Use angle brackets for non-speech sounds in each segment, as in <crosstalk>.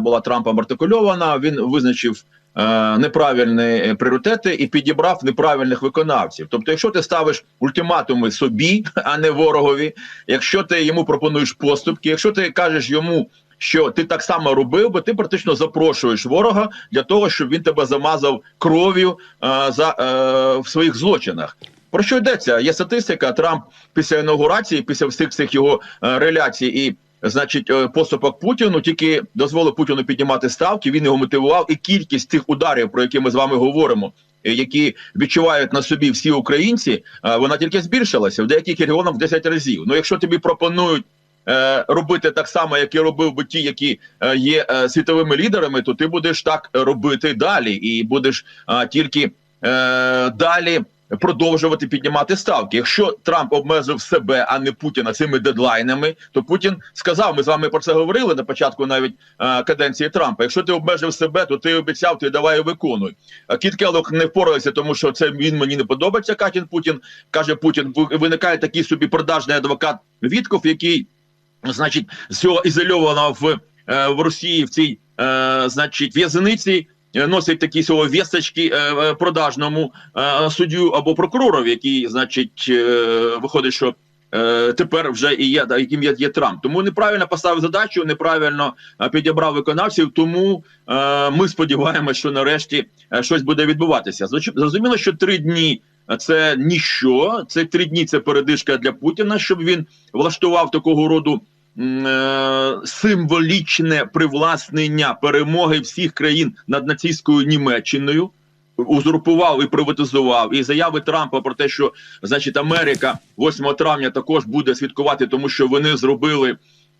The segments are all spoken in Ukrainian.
була Трампом артикульована. Він визначив е, неправильні пріоритети і підібрав неправильних виконавців. Тобто, якщо ти ставиш ультиматуми собі, а не ворогові, якщо ти йому пропонуєш поступки, якщо ти кажеш йому. Що ти так само робив, би ти практично запрошуєш ворога для того, щоб він тебе замазав кров'ю е, за е, в своїх злочинах. Про що йдеться? Є статистика. Трамп після інаугурації, після всіх цих його е, реляцій і значить е, поступок Путіну, тільки дозволив Путіну піднімати ставки. Він його мотивував, і кількість тих ударів, про які ми з вами говоримо, е, які відчувають на собі всі українці, е, вона тільки збільшилася в деяких регіонах в 10 разів. Ну, якщо тобі пропонують. е, Робити так само, як і робив би ті, які є е, світовими лідерами, то ти будеш так робити далі, і будеш е, тільки е, далі продовжувати піднімати ставки. Якщо Трамп обмежив себе, а не Путіна цими дедлайнами, то Путін сказав: ми з вами про це говорили на початку навіть е, каденції Трампа. Якщо ти обмежив себе, то ти обіцяв, ти давай виконуй. А Кіт Келлог не впорався, тому що це він мені не подобається. Катін Путін каже Путін. Виникає такий собі продажний адвокат Вітков, який, значить, з цього ізольованого в, е, в Росії в цій, е, значить, в'язниці. Е, Носить такі свого вісточки е, е, продажному суддю або прокурору, який, значить, виходить, що тепер вже і є, да, яким є, є Трамп. Тому неправильно поставив задачу, неправильно підібрав виконавців. Тому ми сподіваємося, що нарешті щось буде відбуватися. Зрозуміло, що три дні. Це ніщо, це три дні. Це передишка для Путіна, щоб він влаштував такого роду символічне привласнення перемоги всіх країн над нацистською Німеччиною. Узурпував і приватизував, і заяви Трампа про те, що значить Америка 8 травня також буде святкувати, тому що вони зробили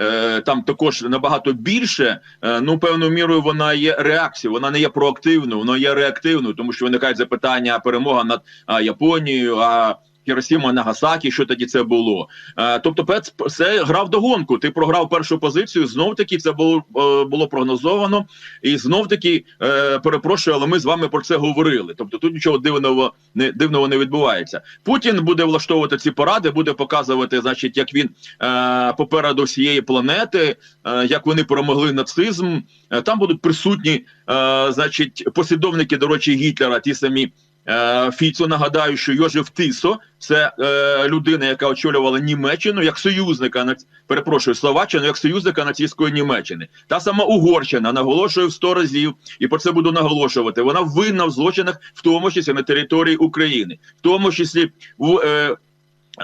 е, там також набагато більше. Е, ну певною мірою вона є реакцією, вона не є проактивною, вона є реактивною, тому що виникають запитання перемога над а, Японією. а Хіросіма Нагасакі, що тоді це було. Е, тобто, пец- це грав догонку. Ти програв першу позицію. Знов таки це було е, було прогнозовано, і знов таки е, перепрошую, але ми з вами про це говорили. Тобто, тут нічого дивного не дивного не відбувається. Путін буде влаштовувати ці поради, буде показувати, значить, як він попереду всієї планети, як вони перемогли нацизм. Там будуть присутні, значить, послідовники до речі, Гітлера, ті самі. Е, Фіцо нагадаю, що Йожеф Тисо це е, людина, яка очолювала Німеччину як союзника перепрошую Словаччину як союзника нацистської Німеччини. Та сама Угорщина наголошує в 100 разів, і про це буду наголошувати. Вона винна в злочинах, в тому числі на території України, в тому числі в е,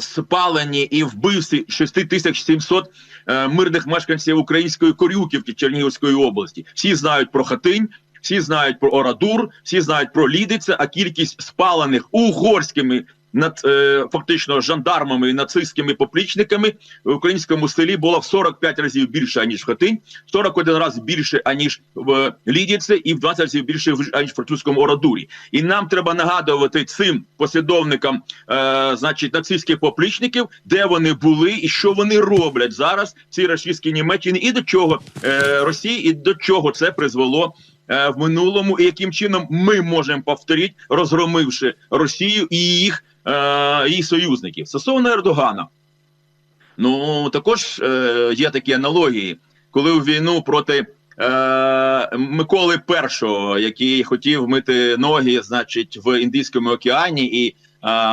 спалені і вбивстві 6700 е, мирних мешканців української Корюківки Чернігівської області. Всі знають про Хатинь. Всі знають про Орадур, всі знають про Лідиця, а кількість спалених угорськими над е, фактично жандармами і нацистськими поплічниками в українському селі була в 45 разів більше аніж в Хатинь, в 41 раз більше аніж в Лідіці, і в 20 разів більше аніж в французькому Орадурі. І нам треба нагадувати цим послідовникам, е, значить, нацистських поплічників, де вони були і що вони роблять зараз в цій російській Німеччині, і до чого е, Росії, і до чого це призвело е, в минулому, і яким чином ми можемо повторити, розгромивши Росію і їх, е, її союзників. Стосовно Ердогана, ну також е, є такі аналогії, коли в війну проти. Е, Миколи І, який хотів мити ноги, значить, в Індійському океані, і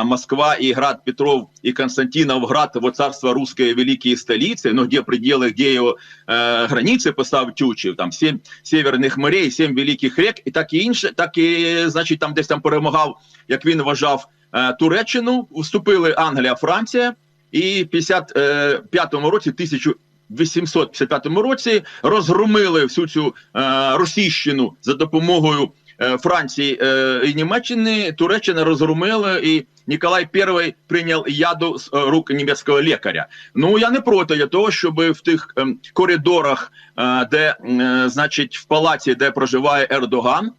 Москва, і Град Петров, і Константиновград, во царство русское великие столицы, ну, где пределы, где его е, границі писав Тючів, там сім северних морей, сім великих рек, і так і інше, так і, значить, там десь там перемагав, як він вважав, е, Туреччину, вступили Англія, Франція, і в 55-му році, 1855 році, розгромили всю цю е, російщину за допомогою Франції е, і Німеччини. Туреччина розгромила, і Ніколай І прийняв яду з е, рук німецького лікаря. Ну я не проти для того, щоб в тих ем, коридорах, е, де е, значить в палаці, де проживає Ердоган.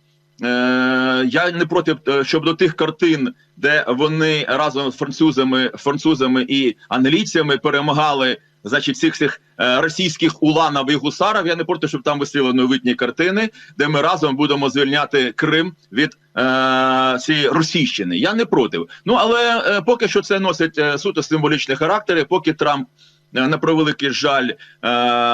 Е, я не проти, е, щоб до тих картин, де вони разом з французами, французами і англійцями перемагали значить, всіх цих е, російських уланів і гусарів. Я не проти, щоб там висіли новітні картини, де ми разом будемо звільняти Крим від е, цієї російщини. Я не проти. Ну але е, поки що це носить е, суто символічний характер, і поки Трамп. е, на превеликий жаль, е,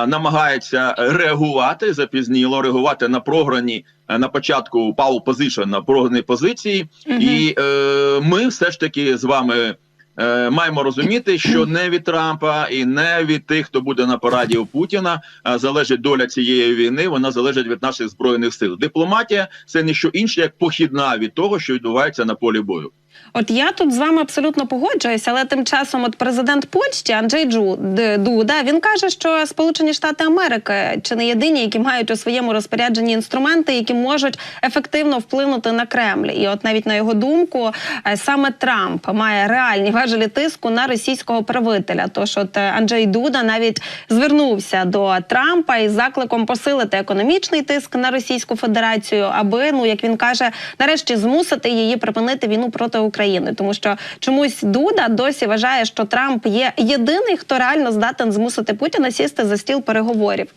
намагається реагувати запізніло, реагувати на програні е, на початку Павл позиція на програні позиції, Мгм. і е, ми все ж таки з вами. Е, Маємо розуміти, що не від Трампа і не від тих, хто буде на параді у Путіна, е, залежить доля цієї війни. Вона залежить від наших збройних сил. Дипломатія це не що інше, як похідна від того, що відбувається на полі бою. От я тут з вами абсолютно погоджуюся, але тим часом, от президент Польщі Анджей Джу Дуда він каже, що Сполучені Штати Америки чи не єдині, які мають у своєму розпорядженні інструменти, які можуть ефективно вплинути на Кремль. І от навіть на його думку, е, саме Трамп має реальні важелі тиску на російського правителя. Тож от е, Анджей Дуда навіть звернувся до Трампа із закликом посилити економічний тиск на Російську Федерацію, аби ну як він каже, нарешті змусити її припинити війну проти України, тому що чомусь Дуда досі вважає, що Трамп є єдиний, хто реально здатен змусити Путіна сісти за стіл переговорів.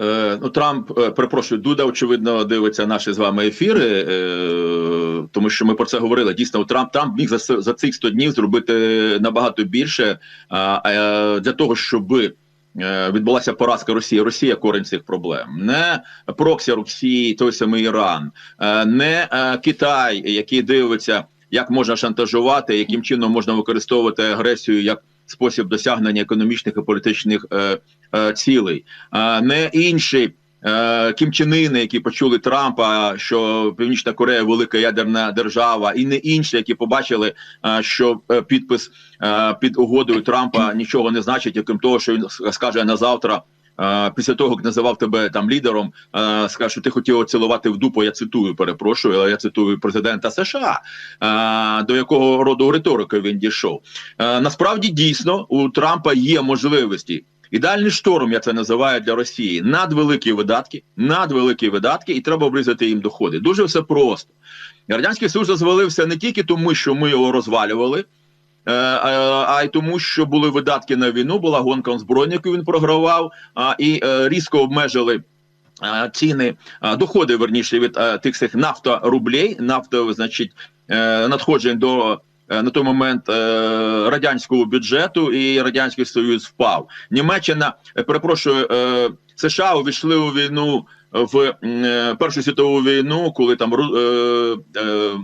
Е, ну, Трамп, е, перепрошую, Дуда, очевидно, дивиться наші з вами ефіри, е, тому що ми про це говорили. Дійсно, Трамп Трамп міг за, за цих 100 днів зробити набагато більше для того, щоб відбулася поразка Росії. Росія корень цих проблем. Не проксі Росії, той самий Іран, е, не е, Китай, який дивиться, як можна шантажувати, яким чином можна використовувати агресію як спосіб досягнення економічних і політичних е, е, цілей, не інші е, кімчинини, які почули Трампа, що Північна Корея велика ядерна держава, і не інші, які побачили, е, що е, підпис е, під угодою Трампа нічого не значить, окрім того, що він скаже на завтра. Після того, як називав тебе там лідером, скаже, що ти хотів цілувати в дупу. Я цитую, перепрошую, але я цитую президента США, до якого роду риторики він дійшов. Насправді дійсно у Трампа є можливості. Ідеальний шторм, я це називаю для Росії. Надвеликі видатки, надвеликі видатки, і треба обрізати їм доходи. Дуже все просто. Радянський Союз розвалився не тільки тому, що ми його розвалювали, е, а а й тому, що були видатки на війну, була гонка озброєння, він програвав, і е, різко обмежили. е, Ціни е, доходи верніше від е, тих цих нафторублей, нафто, значить, е, надходжень до е, на той момент е, радянського бюджету, і радянський союз впав. Німеччина е, перепрошую, е, США увійшли у війну в е, Першу світову війну, коли там е, е,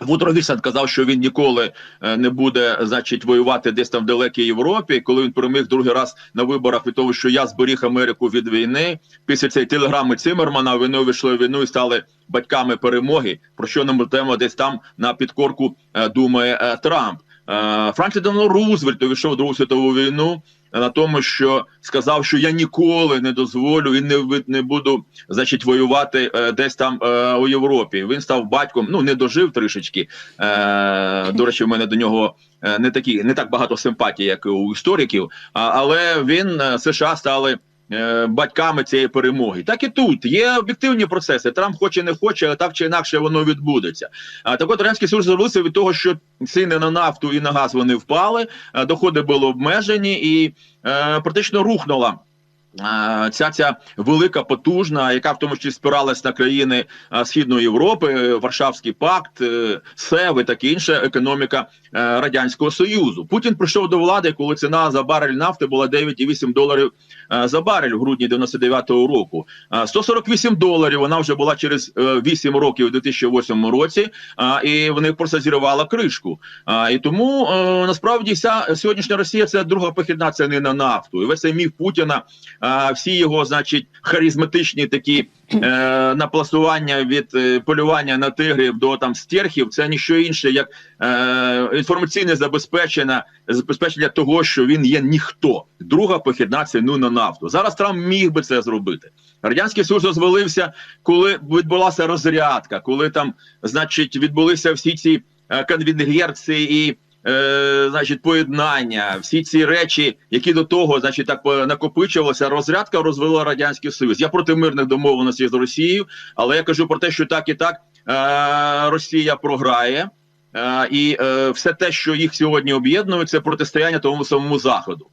Вудро Вільсон казав, що він ніколи е, не буде, значить, воювати десь там в далекій Європі. Коли він переміг другий раз на виборах від того, що я зберіг Америку від війни. Після цієї телеграми Цимермана вони увійшли в війну і стали батьками перемоги. Про що нам тема десь там на підкорку е, думає е, Трамп. Е, Франклін Рузвельт увійшов в Другу світову війну на тому, що сказав, що я ніколи не дозволю і не не буду, значить, воювати е, десь там е, у Європі. Він став батьком. Ну не дожив трішечки. Е, до речі, в мене до нього е, не такі не так багато симпатії, як у істориків. А, але він е, США стали. Е, Батьками цієї перемоги, так і тут є об'єктивні процеси. Трамп хоче не хоче, але так чи інакше воно відбудеться. А так от радянський союз зробився від того, що ціни на нафту і на газ вони впали, доходи були обмежені, і е, практично рухнула. Ця ця велика потужна, яка в тому числі спиралась на країни Східної Європи, е, Варшавський пакт, е, СЕВ і таке інше, економіка е, радянського союзу. Путін прийшов до влади, коли ціна за барель нафти була 9,8 доларів за барель в грудні 99-го року. Е, 148 доларів вона вже була через е, 8 років у 2008 році, і вони просто зірвала кришку. І тому насправді вся сьогоднішня Росія це друга похідна ціни на нафту. І весь цей міф Путіна, а, всі його, значить, харизматичні такі е, напластування від е, полювання на тигрів до там стерхів, це ніщо інше, як е, інформаційне забезпечення, забезпечення того, що він є ніхто. Друга похідна ціну на нафту. Зараз Трамп міг би це зробити. Радянський Союз розвалився, коли відбулася розрядка, коли там, значить, відбулися всі ці е, і е, значить, поєднання, всі ці речі, які до того, значить, так е, накопичувалися, розрядка розвела радянський союз. Я проти мирних домовленостей з Росією, але я кажу про те, що так і так е, Росія програє. Е, і е, все те, що їх сьогодні об'єднує, це протистояння тому самому заходу.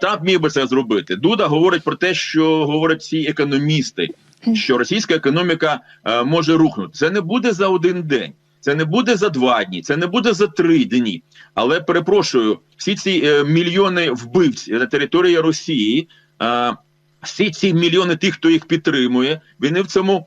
Трамп міг би це зробити. Дуда говорить про те, що говорять всі економісти, що російська економіка може рухнути. Це не буде за один день. Це не буде за два дні, це не буде за три дні. Але перепрошую, всі ці е, мільйони вбивць на території Росії, е, всі ці мільйони тих, хто їх підтримує, вони в цьому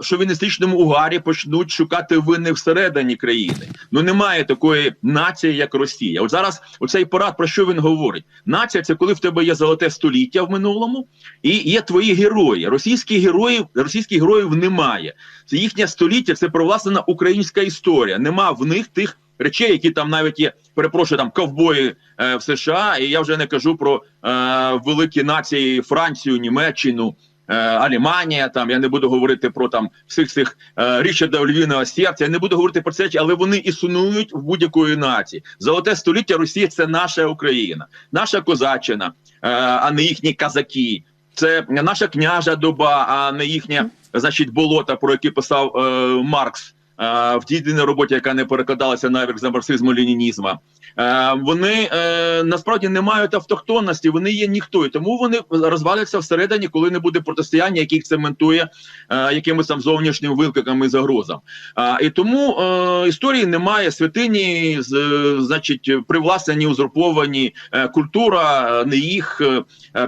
шовіністичному угарі почнуть шукати вини всередині країни. Ну немає такої нації, як Росія. От зараз оцей парад про що він говорить? Нація це коли в тебе є золоте століття в минулому, і є твої герої. Російських героїв, російських героїв немає. Це їхнє століття, це провласнена українська історія. Нема в них тих речей, які там навіть є, перепрошую, там ковбої е, в США. І я вже не кажу про е, великі нації Францію, Німеччину. Е, Аліманія, там я не буду говорити про там всіх цих е, Річарда Львіного серця. Я не буду говорити про це, але вони існують в будь-якої нації. Золоте століття Росії це наша Україна, наша козаччина, е, а не їхні казаки. Це наша княжа доба, а не їхня, значить, болота, про які писав е, Маркс в тій єдиній роботі, яка не перекладалася навіть за марксизму ленінізму. Е, вони е, насправді не мають автохтонності, вони є ніхто, і тому вони розваляться всередині, коли не буде протистояння, яке їх цементує е, якимось там зовнішнім викликам і загрозам. А, і тому е, історії немає святині, з, значить, привласнені, узурповані культура, не їх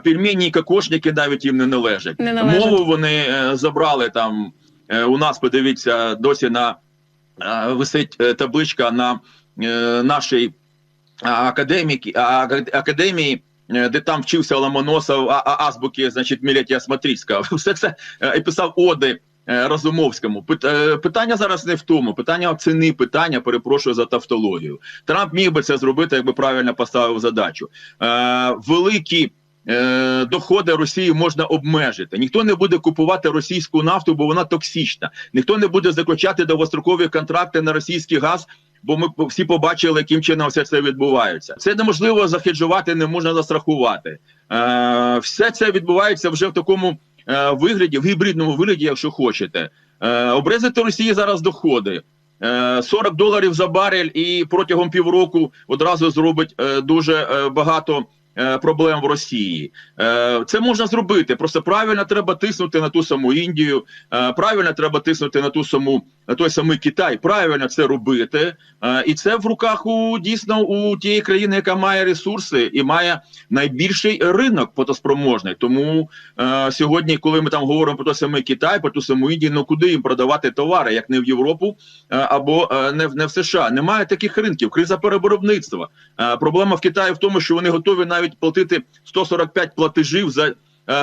пельмені, і кокошники навіть їм не належать. Не належать. Мову вони забрали там. Е, у нас подивіться досі на е, висить е, табличка на нашій академіки, академії. Де там вчився Ломоносов, а, а азбуки, значить, Мілетія Смотрицького. <laughs> Все це і писав оди Разумовському. Питання зараз не в тому. Питання ціни, питання, перепрошую за тавтологію. Трамп міг би це зробити, якби правильно поставив задачу. Великі е, доходи Росії можна обмежити. Ніхто не буде купувати російську нафту, бо вона токсична. Ніхто не буде заключати довгострокові контракти на російський газ. Бо ми всі побачили, яким чином все це відбувається. Це неможливо захеджувати, не можна застрахувати. Е, все це відбувається вже в такому е, вигляді, в гібридному вигляді, якщо хочете. Е, обрезати Росії зараз доходи. Е, 40 доларів за барель і протягом півроку одразу зробить е, дуже е, багато е, проблем в Росії. Е, Це можна зробити. Просто правильно треба тиснути на ту саму Індію, е, правильно треба тиснути на ту саму на той самий Китай. Правильно це робити. Е, І це в руках у дійсно у тієї країни, яка має ресурси і має найбільший ринок потоспроможний. Тому е, сьогодні, коли ми там говоримо про той самий Китай, про ту саму Індію, ну куди їм продавати товари, як не в Європу е, або е, не в не в США. Немає таких ринків. Криза перевиробництва. Е, Проблема в Китаї в тому, що вони готові навіть платити 145 платежів за. е,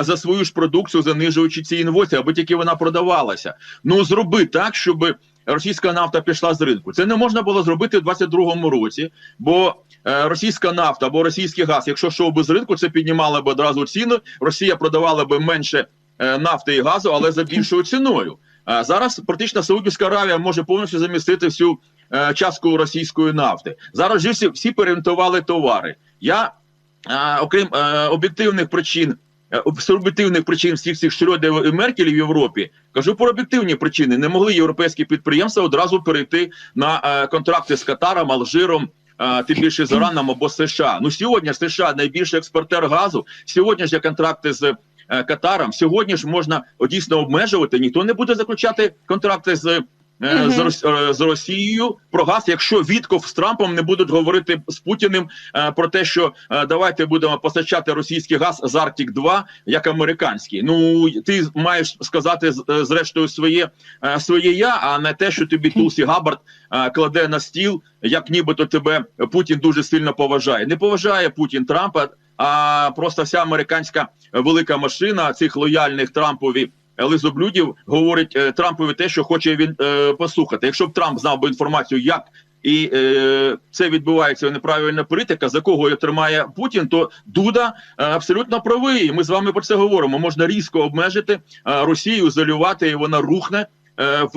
За свою ж продукцію, занижуючи ці інвойси, аби тільки вона продавалася. Ну зроби так, щоб російська нафта пішла з ринку. Це не можна було зробити в 22-му році, бо е, російська нафта або російський газ, якщо йшов би з ринку, це піднімало б одразу ціну. Росія продавала би менше е, нафти і газу, але за більшою ціною. А зараз практично Саудівська Аравія може повністю замістити всю частку російської нафти. Зараз же всі, всі переорієнтували товари. Я, окрім е, об'єктивних причин, е, суб'єктивних причин всіх цих Шрёдерів і Меркель в Європі, кажу про об'єктивні причини. Не могли європейські підприємства одразу перейти на е, контракти з Катаром, Алжиром. Тим більше з Іраном або США. Ну сьогодні США найбільший експортер газу. Сьогодні ж є контракти з Катаром. Сьогодні ж можна дійсно обмежувати. Ніхто не буде заключати контракти з. Е, Мгм. З, Рос- е, з Росією про газ, якщо Вітков з Трампом не будуть говорити з Путіним е, про те, що е, давайте будемо постачати російський газ з Арктик 2 як американський. Ну ти маєш сказати зрештою своє е, своє я, а не те, що тобі Тулсі Габард е, кладе на стіл, як нібито тебе Путін дуже сильно поважає. Не поважає Путін Трампа, а просто вся американська велика машина цих лояльних Трампові. Лизоблюдів говорить е, Трампові те, що хоче він е, послухати. Якщо б Трамп знав би інформацію, як і е, це відбувається неправильна політика, за кого її тримає Путін, то Дуда е, абсолютно правий. Ми з вами про це говоримо. Можна різко обмежити е, Росію, ізолювати, і вона рухне е, в